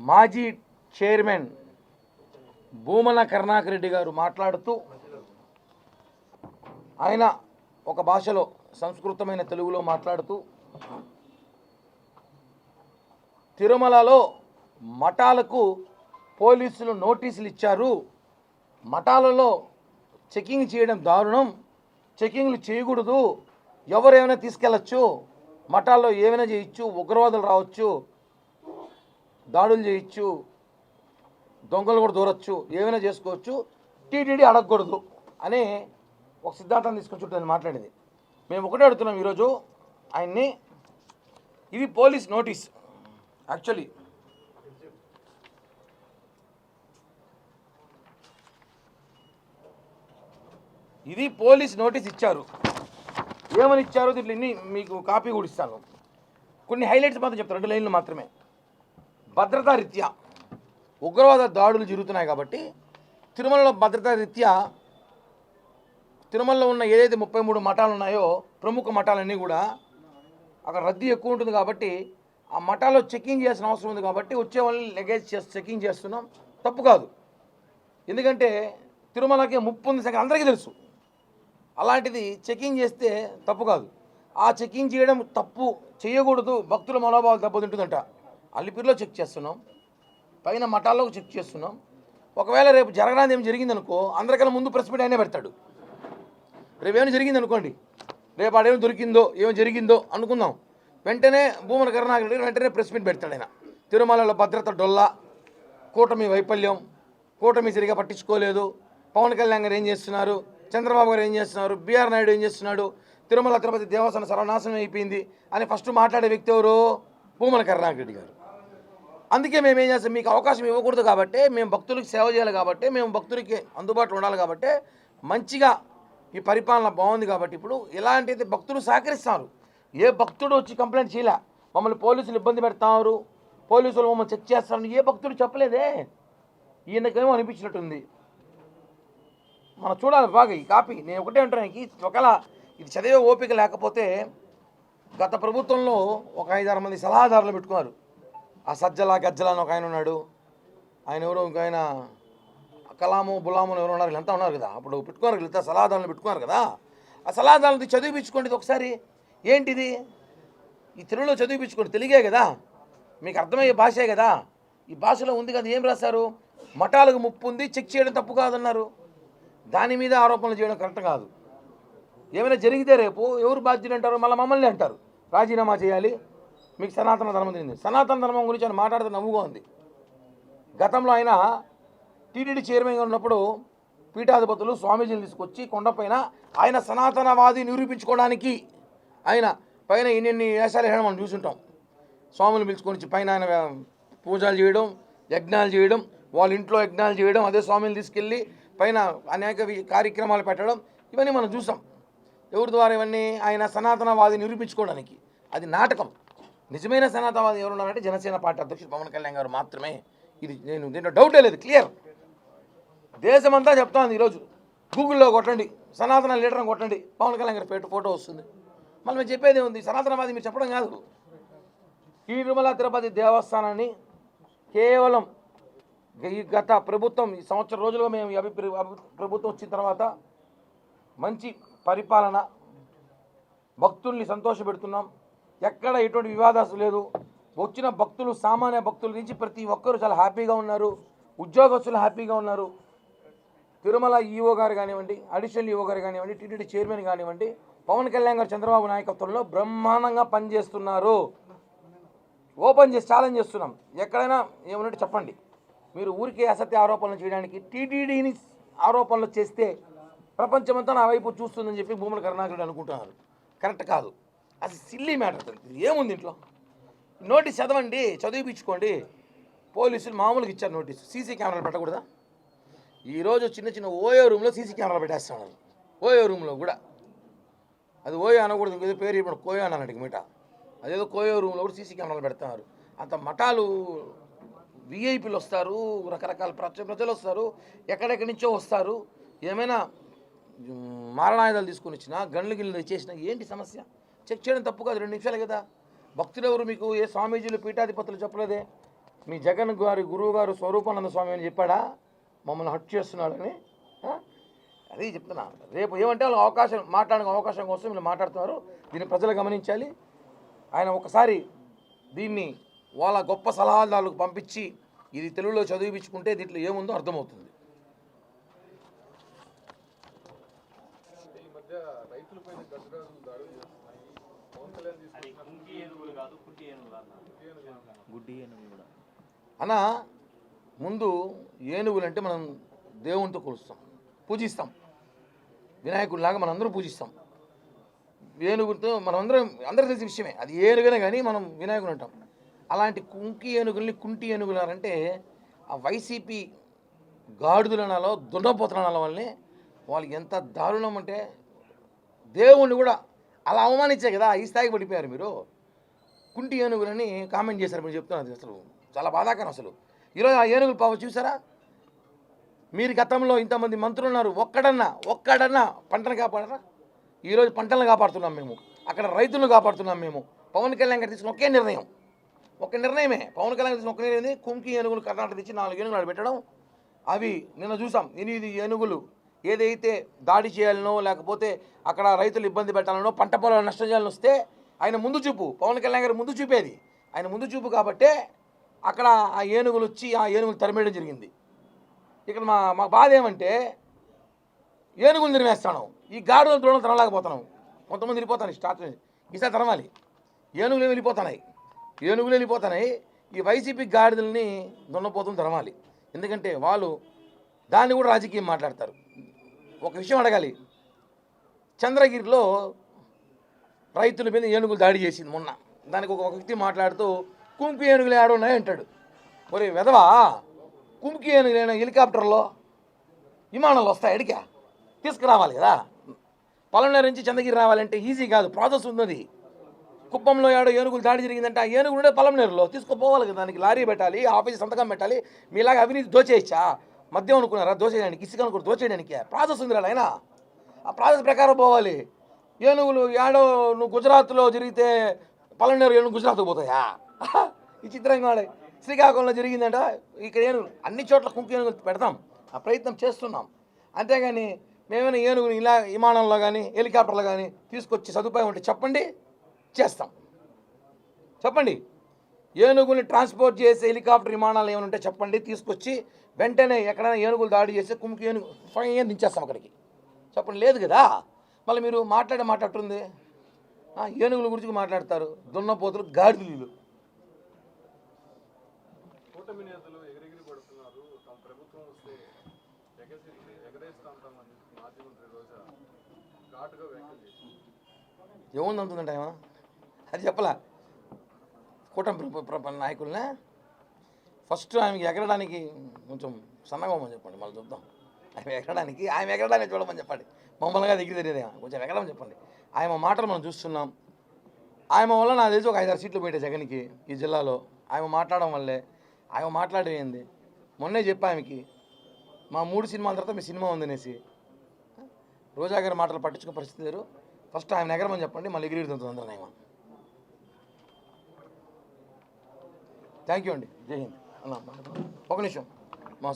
మాజీ చైర్మన్ భూమన కరుణాకర్ రెడ్డి గారు మాట్లాడుతూ ఆయన ఒక భాషలో సంస్కృతమైన తెలుగులో మాట్లాడుతూ తిరుమలలో మఠాలకు పోలీసులు నోటీసులు ఇచ్చారు. మఠాలలో చెకింగ్ చేయడం దారుణం. చెకింగ్లు చేయకూడదు. ఎవరేమైనా తీసుకెళ్ళచ్చు. మఠాల్లో ఏమైనా చేయొచ్చు. ఉగ్రవాదులు రావచ్చు. దాడులు చేయొచ్చు దొంగలు కూడా దూరచ్చు ఏమైనా చేసుకోవచ్చు టీటీడీ అడగకూడదు అనే ఒక సిద్ధాంతం తీసుకొని చుట్టూ నేను మాట్లాడింది. మేము ఒకటే అడుగుతున్నాం ఈరోజు ఆయన్ని. ఇది పోలీస్ నోటీస్ యాక్చువల్లీ. ఇది పోలీస్ నోటీస్ ఇచ్చారు. ఏమని ఇచ్చారో దీంట్లో ఇన్ని మీకు కాపీ కూడా ఇస్తాను. కొన్ని హైలైట్స్ మాత్రం చెప్తాను రెండు లైన్లు మాత్రమే. భద్రతా రీత్యా ఉగ్రవాద దాడులు జరుగుతున్నాయి కాబట్టి తిరుమలలో భద్రతా రీత్యా తిరుమలలో ఉన్న ఏదైతే ముప్పై మూడు మఠాలు ఉన్నాయో ప్రముఖ మఠాలన్నీ కూడా అక్కడ రద్దీ ఎక్కువ ఉంటుంది కాబట్టి ఆ మఠాల్లో చెకింగ్ చేయాల్సిన అవసరం ఉంది కాబట్టి వచ్చే వాళ్ళని లగేజ్ చేసి చెకింగ్ చేస్తున్నాం. తప్పు కాదు. ఎందుకంటే తిరుమలకి ముప్పు ఉంది సంగతి అందరికీ తెలుసు. అలాంటిది చెకింగ్ చేస్తే తప్పు కాదు. ఆ చెకింగ్ చేయడం తప్పు చేయకూడదు. భక్తుల మనోభావాలు దెబ్బతింటుందంట. అల్లిపిరిలో చెక్ చేస్తున్నాం. పైన మఠాల్లో చెక్ చేస్తున్నాం. ఒకవేళ రేపు జరగడానికి ఏం జరిగిందనుకో అందరికన్నా ముందు ప్రెస్ మీట్ అయినా పెడతాడు. రేపు ఏమైనా జరిగింది అనుకోండి. రేపు ఆడేమో దొరికిందో ఏమో జరిగిందో అనుకుందాం. వెంటనే భూమన కరుణాకర్ రెడ్డి వెంటనే ప్రెస్ మీట్ పెడతాడు ఆయన. తిరుమలలో భద్రత డొల్లా కూటమి వైఫల్యం కూటమి సరిగా పట్టించుకోలేదు. పవన్ కళ్యాణ్ గారు ఏం చేస్తున్నారు? చంద్రబాబు గారు ఏం చేస్తున్నారు? బీఆర్ నాయుడు ఏం చేస్తున్నాడు? తిరుమల తిరుపతి దేవస్థానం సర్వనాశనం అయిపోయింది అని ఫస్ట్ మాట్లాడే వ్యక్తి ఎవరు? భూమన కరుణాకర్ రెడ్డి గారు. అందుకే మేము ఏం చేస్తాం? మీకు అవకాశం ఇవ్వకూడదు కాబట్టి మేము భక్తులకు సేవ చేయాలి కాబట్టి మేము భక్తులకి అందుబాటులో ఉండాలి కాబట్టి మంచిగా ఈ పరిపాలన బాగుంది కాబట్టి ఇప్పుడు ఇలాంటిది భక్తులు సహకరిస్తారు? ఏ భక్తుడు వచ్చి కంప్లైంట్ చేయలే. మమ్మల్ని పోలీసులు ఇబ్బంది పెడతారు. పోలీసులు మమ్మల్ని చెక్ చేస్తారని ఏ భక్తుడు చెప్పలేదే? ఈయనకేమో అనిపించినట్టుంది. మనం చూడాలి బాగా ఈ కాపీ. నేను ఒకటే అంటానికి ఒకవేళ ఇది చదివే ఓపిక లేకపోతే గత ప్రభుత్వంలో ఒక ఐదారు మంది సలహాదారులు పెట్టుకున్నారు. ఆ సజ్జల గజ్జల అని ఒక ఆయన ఉన్నాడు. ఆయన ఎవరో ఇంకో ఆయన కలాము బులాము ఎవరు ఉన్నారు వీళ్ళంతా ఉన్నారు కదా. అప్పుడు పెట్టుకున్నారు వీళ్ళంతా సలాదాలను పెట్టుకున్నారు కదా. ఆ సలాదాలను చదివిపించుకోండి ఇది ఒకసారి. ఏంటిది? ఈ తెలుగులో చదివిపించుకోండి తెలుగే కదా. మీకు అర్థమయ్యే భాషే కదా. ఈ భాషలో ఉంది కదా ఏం రాశారు? మఠాలకు ముప్పు ఉంది చెక్ చేయడం తప్పు కాదన్నారు. దాని మీద ఆరోపణలు చేయడం కరెక్ట్ కాదు. ఏమైనా జరిగితే రేపు ఎవరు బాధ్యులు అంటారు? మళ్ళీ మమ్మల్ని అంటారు. రాజీనామా చేయాలి. మీకు సనాతన ధర్మం తెలియదు. సనాతన ధర్మం గురించి ఆయన మాట్లాడితే నవ్వుగా ఉంది. గతంలో ఆయన టీటీడీ చైర్మన్గా ఉన్నప్పుడు పీఠాధిపతులు స్వామీజీని తీసుకొచ్చి కొండపైన ఆయన సనాతనవాది నిరూపించుకోవడానికి ఆయన పైన ఎన్ని వేషాలు వేయడం మనం చూసుంటాం. స్వాములు పిలుచుకొని పైన ఆయన పూజలు చేయడం యజ్ఞాలు చేయడం వాళ్ళ ఇంట్లో యజ్ఞాలు చేయడం అదే స్వామిని తీసుకెళ్ళి పైన అనేక కార్యక్రమాలు పెట్టడం ఇవన్నీ మనం చూసాం. ఎవరి ద్వారా ఇవన్నీ ఆయన సనాతనవాది నిరూపించుకోవడానికి? అది నాటకం. నిజమైన సనాతనవాది ఎవరున్నారంటే జనసేన పార్టీ అధ్యక్షుడు పవన్ కళ్యాణ్ గారు మాత్రమే. ఇది నేను దీంట్లో డౌటే లేదు క్లియర్. దేశమంతా చెప్తాను ఈరోజు. గూగుల్లో కొట్టండి సనాతన లీడర్ని కొట్టండి పవన్ కళ్యాణ్ గారి పేట ఫోటో వస్తుంది. మళ్ళీ మేము చెప్పేది ఉంది సనాతనవాది మీరు చెప్పడం కాదు. ఈ తిరుమల తిరుపతి దేవస్థానాన్ని కేవలం ఈ గత ప్రభుత్వం ఈ సంవత్సరం రోజులుగా మేము అభి- ప్రభుత్వం వచ్చిన తర్వాత మంచి పరిపాలన భక్తుల్ని సంతోషపెడుతున్నాం. ఎక్కడ ఎటువంటి వివాదాసు లేదు. వచ్చిన భక్తులు సామాన్య భక్తుల నుంచి ప్రతి ఒక్కరు చాలా హ్యాపీగా ఉన్నారు. ఉద్యోగస్తులు హ్యాపీగా ఉన్నారు. తిరుమల ఈఓ గారు కానివ్వండి అడిషనల్ ఈఓ గారు కానివ్వండి టీటీడీ చైర్మన్ కానివ్వండి పవన్ కళ్యాణ్ గారు చంద్రబాబు నాయకత్వంలో బ్రహ్మాండంగా పనిచేస్తున్నారు. ఓపెన్ చేసి ఛాలెంజ్ చేస్తున్నాం. ఎక్కడైనా ఏమన్నట్టు చెప్పండి. మీరు ఊరికే అసత్య ఆరోపణలు చేయడానికి టీటీడీని ఆరోపణలు చేస్తే ప్రపంచమంతా నా వైపు చూస్తుందని చెప్పి భూముల కరుణాకరుడు అనుకుంటున్నారు. కరెక్ట్ కాదు. అది సిల్లీ మ్యాటర్ ఏముంది ఇంట్లో? నోటీస్ చదవండి చదివిపించుకోండి పోలీసులు మామూలుగా ఇచ్చారు నోటీస్. సీసీ కెమెరాలు పెట్టకూడదా? ఈరోజు చిన్న చిన్న ఓయో రూమ్లో సీసీ కెమెరాలు పెట్టేస్తున్నారు ఓయో రూమ్లో కూడా. అది ఓయో అనకూడదు ఇంకేదో పేరు ఇప్పుడు కోయో అన్నానండి మీట అదేదో కోయో రూమ్లో కూడా సీసీ కెమెరాలు పెడతారు అంత మఠాలు విఐపీలు వస్తారు రకరకాల ప్రజ ప్రజలు వస్తారు ఎక్కడెక్కడి నుంచో వస్తారు. ఏమైనా మారణాయుధాలు తీసుకొని వచ్చినా గన్లు గిన్నెలు ఇచ్చేసినా ఏంటి సమస్య? చెక్ చేయడం తప్పు కాదు రెండు నిమిషాలు కదా. భక్తులు ఎవరు మీకు ఏ స్వామీజీలు పీఠాధిపతులు చెప్పలేదే? మీ జగన్ గారి గురువు గారు స్వరూపానంద స్వామి అని చెప్పాడా? మమ్మల్ని హట్ చేస్తున్నాడని ఆ? అది చెప్తున్నా. రేపు ఏమంటే వాళ్ళకి అవకాశం మాట్లాడడానికి అవకాశం కోసం వీళ్ళు మాట్లాడుతున్నారు. దీన్ని ప్రజలు గమనించాలి. ఆయన ఒకసారి దీన్ని వాళ్ళ గొప్ప సలహాదారులకు పంపించి ఇది తెలుగులో చదివించుకుంటే దీంట్లో ఏముందో అర్థమవుతుంది ఈ మధ్య రైతులపైన గజరాజులు దాడులు చేస్తున్నాయి పవన్ కళ్యాణ్ అది తీసుకొచ్చిన కుంకి ఏనుగులు కాదు కుట్టి ఏనుగులు అన్న గుడ్డి ఏనుగులు కూడా. అన్న ముందు ఏనుగులంటే మనం దేవునితో కొలుస్తాం పూజిస్తాం. వినాయకుడిలాగా మనం అందరం పూజిస్తాం. ఏనుగుతో మనం అందరం అందరికీ తెలిసిన విషయమే. అది ఏనుగనే కానీ మనం వినాయకుడు అంటాం. అలాంటి కుంకి ఏనుగుల్ని కుంటి ఏనుగులు అంటే ఆ వైసీపీ గాడిదలనాలో దున్నపోతనాల వల్లనే వాళ్ళు ఎంత దారుణం అంటే దేవుణ్ణి కూడా అలా అవమానించే కదా ఈ స్థాయికి పడిపోయారు మీరు. కుంటి ఏనుగులని కామెంట్ చేశారు మీరు చెప్తున్నారు అసలు చాలా బాధాకరం అసలు. ఈరోజు ఆ ఏనుగులు పావు చూసారా? మీరు గతంలో ఇంతమంది మంత్రులు ఉన్నారు ఒక్కడన్నా ఒక్కడన్నా పంటను కాపాడరా? ఈరోజు పంటలను కాపాడుతున్నాం మేము. అక్కడ రైతులను కాపాడుతున్నాం మేము. పవన్ కళ్యాణ్ గారు తీసుకున్న ఒకే నిర్ణయం. ఒక నిర్ణయమే. పవన్ కళ్యాణ్ తీసుకున్న ఒక నిర్ణయం కుంకి ఏనుగులు కర్ణాటక తెచ్చి నాలుగు ఏనుగులు ఆడ పెట్టడం. అవి నిన్న చూసాం. ఎనిమిది ఏనుగులు ఏదైతే దాడి చేయాలనో లేకపోతే అక్కడ రైతులు ఇబ్బంది పెట్టాలనో పంట పొలాలు నష్టం చేయాలని వస్తే ఆయన ముందు చూపు. పవన్ కళ్యాణ్ గారు ముందు చూపేది. ఆయన ముందు చూపు కాబట్టే అక్కడ ఆ ఏనుగులు వచ్చి ఆ ఏనుగులు తరిమేయడం జరిగింది. ఇక్కడ మా మా బాధ ఏమంటే ఏనుగులు నిర్మేస్తాను ఈ గాడులు దూరం తరలేకపోతున్నాం కొంతమంది వెళ్ళిపోతాను స్టార్ట్ ఈసారి తరవాలి ఏనుగులు వెళ్ళిపోతున్నాయి? ఏనుగులు వెళ్ళిపోతున్నాయి. ఈ వైసీపీ గాడిదల్ని దున్నపోతులు తరవాలి ఎందుకంటే వాళ్ళు దాన్ని కూడా రాజకీయం మాట్లాడతారు. ఒక విషయం అడగాలి. చంద్రగిరిలో రైతుల మీద ఏనుగులు దాడి చేసింది మొన్న. దానికి ఒక వ్యక్తి మాట్లాడుతూ కుంకి ఏనుగులు ఏడున్నాయి అంటాడు. మరి వెధవా కుంకి ఏనుగులైన హెలికాప్టర్లో విమానాలు వస్తాయి అడిగా తీసుకురావాలి కదా. పొలంనేరు నుంచి చంద్రగిరి రావాలంటే ఈజీ కాదు ప్రాసెస్ ఉన్నది. కుప్పంలో ఏడో ఏనుగులు దాడి జరిగిందంటే ఆ ఏనుగులు ఉండే పలమనేరులో తీసుకుపోవాలి కదా. దానికి లారీ పెట్టాలి ఆఫీస్ సంతకం పెట్టాలి. మీలాగా అవినీతి దోచేయచ్చా? మద్యం అనుకున్నారా? దోచేయడానికి ఇసుక అనుకున్నారు దోచేయడానికి? ప్రాసెస్ ఉంది ఆయన ఆ ప్రాసెస్ ప్రకారం పోవాలి. ఏనుగులు ఏడో నువ్వు గుజరాత్లో జరిగితే పల్లెనేరు ఏనుగు గుజరాత్కి పోతాయా? ఈ చిత్రంగా వాడే. శ్రీకాకుళంలో జరిగిందంట. ఇక్కడ ఏనుగులు అన్ని చోట్ల కుంకు ఏనుగులు పెడతాం. ఆ ప్రయత్నం చేస్తున్నాం. అంతేగాని మేమైనా ఏనుగుని ఇలా విమానంలో కానీ హెలికాప్టర్లో కానీ తీసుకొచ్చి సదుపాయం ఉంటే చెప్పండి చేస్తాం. చెప్పండి. ఏనుగుని ట్రాన్స్పోర్ట్ చేసే హెలికాప్టర్ విమానాలు ఏమైనా ఉంటే చెప్పండి తీసుకొచ్చి వెంటనే ఎక్కడైనా ఏనుగులు దాడి చేస్తే కుమ్కి ఏనుగు ఫైన్ దించేస్తాం అక్కడికి. చెప్పండి లేదు కదా? మళ్ళీ మీరు మాట్లాడే మాట్లాడుతుంది ఏనుగుల గురించి మాట్లాడతారు. దున్నపోతులు గాడిదలు ఏముంది అంటుందంట ఏమో? అది చెప్పలా. కూటమి నాయకులనే ఫస్ట్ ఆమెకి ఎగరడానికి కొంచెం సన్నగా చెప్పండి. మళ్ళీ చూద్దాం ఆమె ఎగరడానికి ఆమె ఎగరడానికి చూడమని చెప్పండి. మమ్మల్ని దగ్గర తెలియదు కొంచెం ఎగరమని చెప్పండి. ఆయన మాటలు మనం చూస్తున్నాం. ఆయన వల్ల నాకు తెలిసి ఒక ఐదారు సీట్లు పెట్టే జగన్కి ఈ జిల్లాలో. ఆమె మాట్లాడడం వల్లే. ఆమె మాట్లాడేది మొన్నే చెప్పా ఆమెకి మా మూడు సినిమాల తర్వాత మీ సినిమా ఉందనేసి. రోజా గారి మాటలు పట్టించుకునే పరిస్థితి లేరు ఫస్ట్ ఆయన ఎగరమని చెప్పండి మళ్ళీ ఎగిరి అందరూ ఆయన థ్యాంక్ యూ అండి. జై హింద్. అన్న ఒక నిమిషం. మా